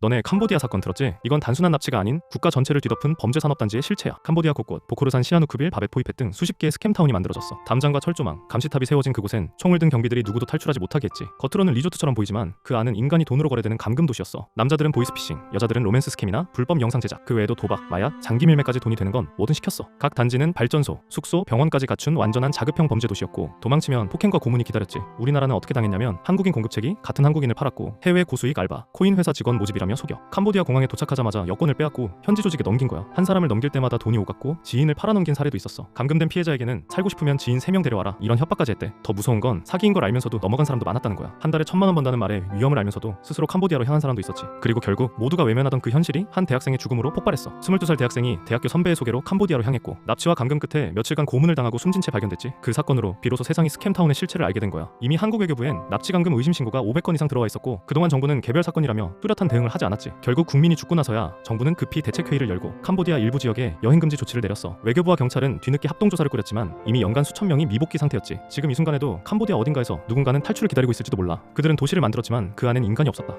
너네 캄보디아 사건 들었지? 이건 단순한 납치가 아닌 국가 전체를 뒤덮은 범죄 산업단지의 실체야. 캄보디아 곳곳 보코르산 시아누쿠빌 바벳 포이펫 등 수십 개의 스캠 타운이 만들어졌어. 담장과 철조망, 감시탑이 세워진 그곳엔 총을 든 경비들이 누구도 탈출하지 못하게 했지. 겉으로는 리조트처럼 보이지만 그 안은 인간이 돈으로 거래되는 감금 도시였어. 남자들은 보이스피싱, 여자들은 로맨스 스캠이나 불법 영상 제작, 그 외에도 도박, 마약, 장기 밀매까지 돈이 되는 건 뭐든 시켰어. 각 단지는 발전소, 숙소, 병원까지 갖춘 완전한 자급형 범죄 도시였고 도망치면 폭행과 고문이 기다렸지. 우리나라는 어떻게 당했냐면 한국인 공급책이 같은 한국인을 팔았고 해외 고수익 알바, 코인 회사 직원 모집이라 며 속여. 캄보디아 공항에 도착하자마자 여권을 빼앗고 현지 조직에 넘긴 거야. 한 사람을 넘길 때마다 돈이 오갔고 지인을 팔아넘긴 사례도 있었어. 감금된 피해자에게는 살고 싶으면 지인 3명 데려와라 이런 협박까지 했대. 더 무서운 건 사기인 걸 알면서도 넘어간 사람도 많았다는 거야. 한 달에 천만 원 번다는 말에 위험을 알면서도 스스로 캄보디아로 향한 사람도 있었지. 그리고 결국 모두가 외면하던 그 현실이 한 대학생의 죽음으로 폭발했어. 22살 대학생이 대학교 선배의 소개로 캄보디아로 향했고 납치와 감금 끝에 며칠간 고문을 당하고 숨진 채 발견됐지. 그 사건으로 비로소 세상이 스캠타운의 실체를 알게 된 거야. 이미 한국 외교부엔 납치 감금 의심 신고가 500건 이상 들어와 있었고 그동안 정부는 개별 사건이라며 뚜렷한 대응을 하지 않았지. 결국 국민이 죽고 나서야 정부는 급히 대책 회의를 열고 캄보디아 일부 지역에 여행 금지 조치를 내렸어. 외교부와 경찰은 뒤늦게 합동 조사를 꾸렸지만 이미 연간 수천 명이 미복귀 상태였지. 지금 이 순간에도 캄보디아 어딘가에서 누군가는 탈출을 기다리고 있을지도 몰라. 그들은 도시를 만들었지만 그 안엔 인간이 없었다.